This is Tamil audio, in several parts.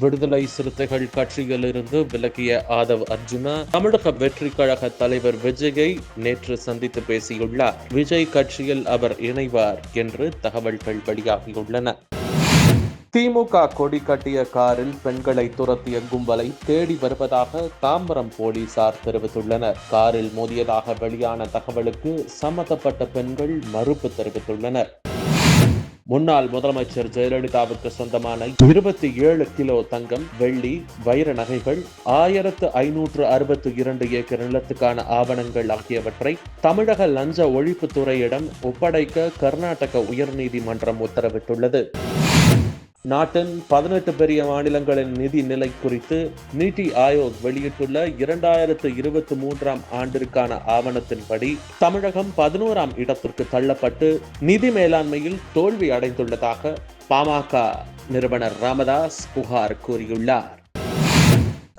விடுதலை சிறுத்தைகள் கட்சியிலிருந்து விலகிய ஆதவ் அர்ஜுனா தமிழக வெற்றி கழக தலைவர் விஜயை நேற்று சந்தித்து பேசியுள்ளார். விஜய் கட்சியில் அவர் இணைவார் என்று தகவல்கள் வெளியாகியுள்ளன. திமுக கொடி கட்டிய காரில் பெண்களை துரத்திய கும்பலை தேடி வருவதாக தாம்பரம் போலீசார் தெரிவித்துள்ளனர். காரில் மோதியதாக வெளியான தகவலுக்கு சம்பந்தப்பட்ட பெண்கள் மறுப்பு தெரிவித்துள்ளனர். முன்னாள் முதலமைச்சர் ஜெயலலிதாவுக்கு சொந்தமான இருபத்தி ஏழு கிலோ தங்கம் வெள்ளி வைர நகைகள் ஆயிரத்து ஐநூற்று அறுபத்தி இரண்டு ஏக்கர் நிலத்துக்கான ஆவணங்கள் ஆகியவற்றை தமிழக லஞ்ச ஒழிப்புத்துறையிடம் ஒப்படைக்க கர்நாடக உயர்நீதிமன்றம் உத்தரவிட்டுள்ளது. நாட்டின் பதினெட்டு பெரிய மாநிலங்களின் நிதி நிலை குறித்து நிதி ஆயோக் வெளியிட்டுள்ள இரண்டாயிரத்து இருபத்தி மூன்றாம் ஆண்டிற்கான ஆவணத்தின்படி தமிழகம் பதினோராம் இடத்திற்கு தள்ளப்பட்டு நிதி மேலாண்மையில் தோல்வி அடைந்துள்ளதாக பாமக நிறுவனர் ராமதாஸ் புகார் கூறியுள்ளார்.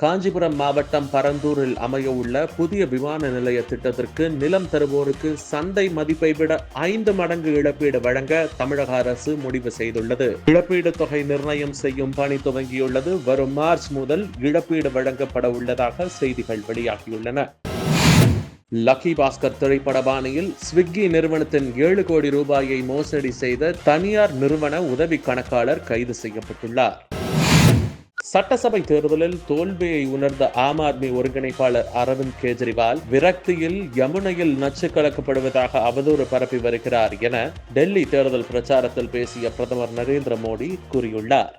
காஞ்சிபுரம் மாவட்டம் பரந்தூரில் அமைய உள்ள புதிய விமான நிலைய திட்டத்திற்கு நிலம் தருவோருக்கு சந்தை மதிப்பை விட ஐந்து மடங்கு இழப்பீடு வழங்க தமிழக அரசு முடிவு செய்துள்ளது. இழப்பீடு தொகை நிர்ணயம் செய்யும் பணி துவங்கியுள்ளது. வரும் மார்ச் முதல் இழப்பீடு வழங்கப்பட உள்ளதாக செய்திகள் வெளியாகியுள்ளன. லக்கி பாஸ்கர் திரைப்பட பாணியில் ஸ்விக்கி நிறுவனத்தின் ஏழு கோடி ரூபாயை மோசடி செய்த தனியார் நிறுவன உதவி கணக்காளர் கைது செய்யப்பட்டுள்ளார். சட்டசபை தேர்தலில் தோல்வியை உணர்ந்த ஆம் ஆத்மி ஒருங்கிணைப்பாளர் அரவிந்த் கெஜ்ரிவால் விரக்தியில் யமுனையில் நச்சு கலக்கப்படுவதாக அவதூறு பரப்பி வருகிறார் என டெல்லி தேர்தல் பிரச்சாரத்தில் பேசிய பிரதமர் நரேந்திர மோடி கூறியுள்ளார்.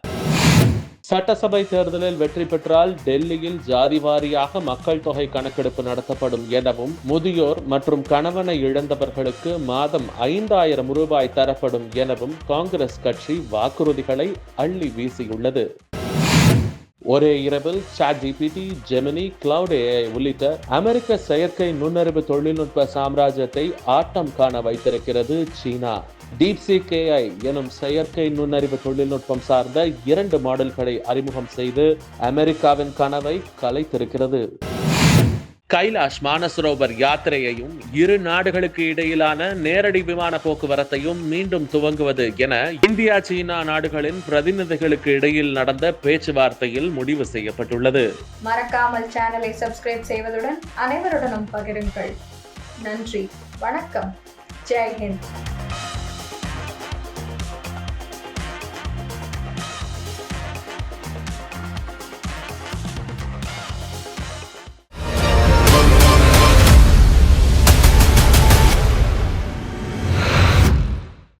சட்டசபை தேர்தலில் வெற்றி பெற்றால் டெல்லியில் ஜாதி வாரியாக மக்கள் தொகை கணக்கெடுப்பு நடத்தப்படும் எனவும் முதியோர் மற்றும் கணவனை இழந்தவர்களுக்கு மாதம் ஐந்தாயிரம் ரூபாய் தரப்படும் எனவும் காங்கிரஸ் கட்சி வாக்குறுதிகளை அள்ளி வீசியுள்ளது. ஒரே இரவில் Chat GPT Gemini Claude AI உள்ளிட்ட அமெரிக்க செயற்கை நுண்ணறிவு தொழில்நுட்ப சாம்ராஜ்யத்தை ஆட்டம் காண வைத்திருக்கிறது சீனா. டீப்சிக் ஏஐ எனும் செயற்கை நுண்ணறிவு தொழில்நுட்பம் சார்ந்த இரண்டு மாடல்களை அறிமுகம் செய்து அமெரிக்காவின் கனவை கலைத்திருக்கிறது. கைலாஷ் மானசரோவர் யாத்திரையையும் இரு நாடுகளுக்கு இடையிலான நேரடி விமான போக்குவரத்தையும் மீண்டும் துவங்குவது என இந்தியா சீனா நாடுகளின் பிரதிநிதிகளுக்கு இடையில் நடந்த பேச்சுவார்த்தையில் முடிவு செய்யப்பட்டுள்ளது. மறக்காமல் சேனலை சப்ஸ்கிரைப் செய்வதுடன் அனைவருடனும் பகிருங்கள். நன்றி. வணக்கம். ஜெய் ஹிந்த்.